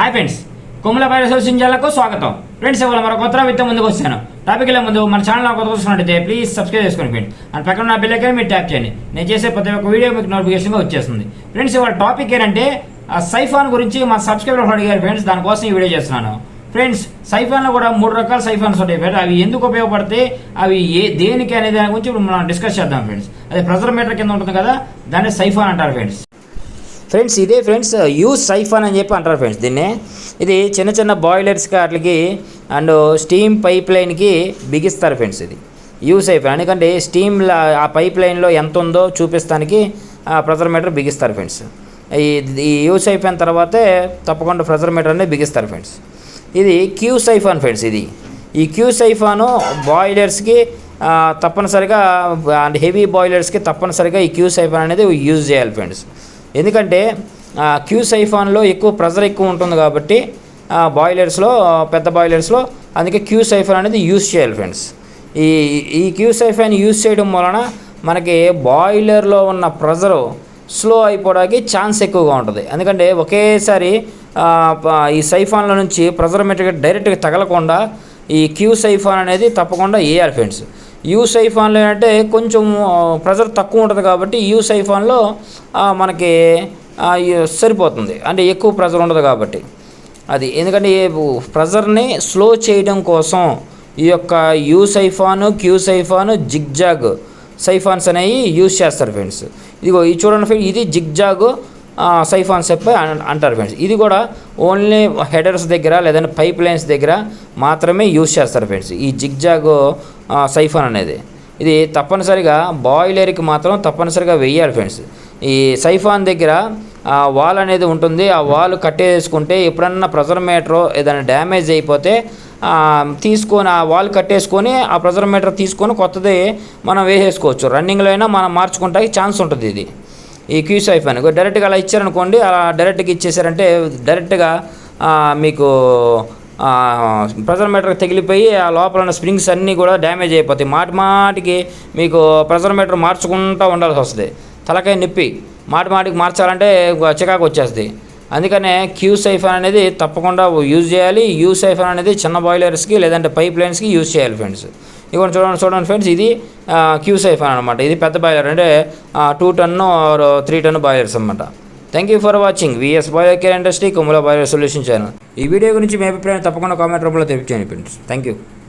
Hi friends కొమ్మల social జిల్లాకు స్వాగతం. ఫ్రెండ్స్ ఇవాళ మరో కొత్త విత్తం ముందుకు వచ్చాను. టాపిక్ ముందు మన ఛానల్ కొత్త వస్తున్నట్టయితే ప్లీజ్ సబ్స్క్రైబ్ చేసుకోండి ఫ్రెండ్ అండ్ పక్కన నా బిల్ మీరు ట్యాప్ చేయండి. నేను చేసే ప్రతి ఒక్క వీడియో మీకు నోటిఫికేషన్గా వచ్చేస్తుంది. ఫ్రెండ్స్ ఇవాళ టాపిక్ ఏంటంటే ఆ సైఫాన్ గురించి మా సబ్స్క్రైబర్ అడిగారు ఫ్రెండ్స్ దానికోసం ఈ వీడియో చేస్తున్నాను. ఫ్రెండ్స్ సైఫాన్లో కూడా మూడు రకాల సైఫాన్స్ ఉంటాయి ఫ్రెండ్స్ అవి ఎందుకు ఉపయోగపడతాయి అవి ఏ దేనికి అనే దాని గురించి ఇప్పుడు మనం డిస్కస్ చేద్దాం ఫ్రెండ్స్ అదే ప్రెజర్ మీటర్ కింద ఉంటుంది కదా దాన్ని సైఫాన్ అంటారు ఫ్రెండ్స్ ఫ్రెండ్స్ ఇదే ఫ్రెండ్స్ uh, యూస్ సైఫాన్ అని చెప్పి అంటారు ఫ్రెండ్స్ దీన్ని. ఇది చిన్న చిన్న బాయిలర్స్కి వాటికి అండ్ స్టీమ్ పైప్ లైన్కి బిగిస్తారు ఫ్రెండ్స్ ఇది. యూస్ సైఫాన్ ఎందుకంటే స్టీమ్ ఆ పైప్ లైన్లో ఎంత ఉందో చూపిస్తానికి ఆ ప్రెజర్ మీటర్ బిగిస్తారు ఫ్రెండ్స్. ఈ యూస్ అయిపోయిన తర్వాతే తప్పకుండా ప్రెజర్ మీటర్ అనేది బిగిస్తారు ఫ్రెండ్స్. ఇది క్యూ సైఫాన్ ఫ్రెండ్స్ ఇది. ఈ క్యూ సైఫాను బాయిలర్స్కి తప్పనిసరిగా అండ్ హెవీ బాయిలర్స్కి తప్పనిసరిగా ఈ క్యూ సైఫాన్ అనేది యూజ్ చేయాలి ఫ్రెండ్స్. ఎందుకంటే క్యూ సైఫాన్లో ఎక్కువ ప్రెజర్ ఎక్కువ ఉంటుంది కాబట్టి బాయిలర్స్లో పెద్ద బాయిలర్స్లో అందుకే క్యూ సైఫాన్ అనేది యూస్ చేయాలి ఫ్రెండ్స్. ఈ ఈ క్యూ సైఫాన్ యూస్ చేయడం వలన మనకి బాయిలర్లో ఉన్న ప్రెజరు స్లో అయిపోవడానికి ఛాన్స్ ఎక్కువగా ఉంటుంది. ఎందుకంటే ఒకేసారి ఈ సైఫాన్ల నుంచి ప్రెజర్ మీటర్ డైరెక్ట్గా తగలకుండా ఈ క్యూ సైఫాన్ అనేది తప్పకుండా వేయాలి ఫ్రెండ్స్. యూ సైఫాన్లో ఏంటంటే కొంచెం ప్రెజర్ తక్కువ ఉంటుంది కాబట్టి యూ సైఫాన్లో మనకి సరిపోతుంది. అంటే ఎక్కువ ప్రెజర్ ఉండదు కాబట్టి. అది ఎందుకంటే ఈ ప్రెజర్ని స్లో చేయడం కోసం ఈ యొక్క U siphon Q siphon zigzag siphons అనేవి యూజ్ చేస్తారు ఫ్రెండ్స్. ఇదిగో ఇది చూడండి ఫ్రెండ్స్ ఇది జిగ్జాగ్ సైఫాన్ సెప్ అంటారు ఫ్రెండ్స్ ఇది కూడా ఓన్లీ హెడర్స్ దగ్గర లేదంటే పైప్ లైన్స్ దగ్గర మాత్రమే యూజ్ చేస్తారు ఫ్రెండ్స్ ఈ జిగ్జాగ్ సైఫాన్ అనేది. ఇది తప్పనిసరిగా బాయిలర్కి మాత్రం తప్పనిసరిగా వెయ్యాలి ఫ్రెండ్స్ ఈ సైఫాన్ దగ్గర వాల్ అనేది ఉంటుంది. ఆ వాల్ కట్టేసుకుంటే ఎప్పుడన్నా ప్రెజర్ మీటర్ ఏదైనా డ్యామేజ్ అయిపోతే తీసుకొని ఆ వాల్ కట్టేసుకొని ఆ ప్రెజర్ మీటర్ తీసుకొని కొత్తది మనం వేసేసుకోవచ్చు. రన్నింగ్లో అయినా మనం మార్చుకుంటానికి ఛాన్స్ ఉంటుంది ఇది. ఈ క్యూస్ సైఫాన్ డైరెక్ట్గా అలా ఇచ్చారనుకోండి అలా డైరెక్ట్గా ఇచ్చేసారంటే డైరెక్ట్గా మీకు ప్రెజర్ మీటర్ తగిలిపోయి ఆ లోపల ఉన్న స్ప్రింగ్స్ అన్నీ కూడా డ్యామేజ్ అయిపోతాయి. మాటి మాటికి మీకు ప్రెజర్ మీటర్ మార్చుకుంటూ ఉండాల్సి వస్తుంది. తలకాయ నొప్పి మాటి మాటికి మార్చాలంటే చికాకు వచ్చేస్తుంది. అందుకనే క్యూ సైఫర్ అనేది తప్పకుండా యూజ్ చేయాలి. యూ సైఫర్ అనేది చిన్న బాయిలర్స్కి లేదంటే పైప్ లైన్స్కి యూజ్ చేయాలి ఫ్రెండ్స్ ఇవ్వండి చూడండి చూడండి ఫ్రెండ్స్ ఇది క్యూ సైఫర్ అనమాట ఇది పెద్ద బాయిలర్ అంటే two ton or three ton boilers అనమాట thank you for watching VS boiler care industry కుమల boiler solution channel ఈ వీడియో గురించి మీ అభిప్రాయం తప్పకుండా కామెంట్ రూపంలో తెలియచేయండి ఫ్రెండ్స్ థ్యాంక్ యూ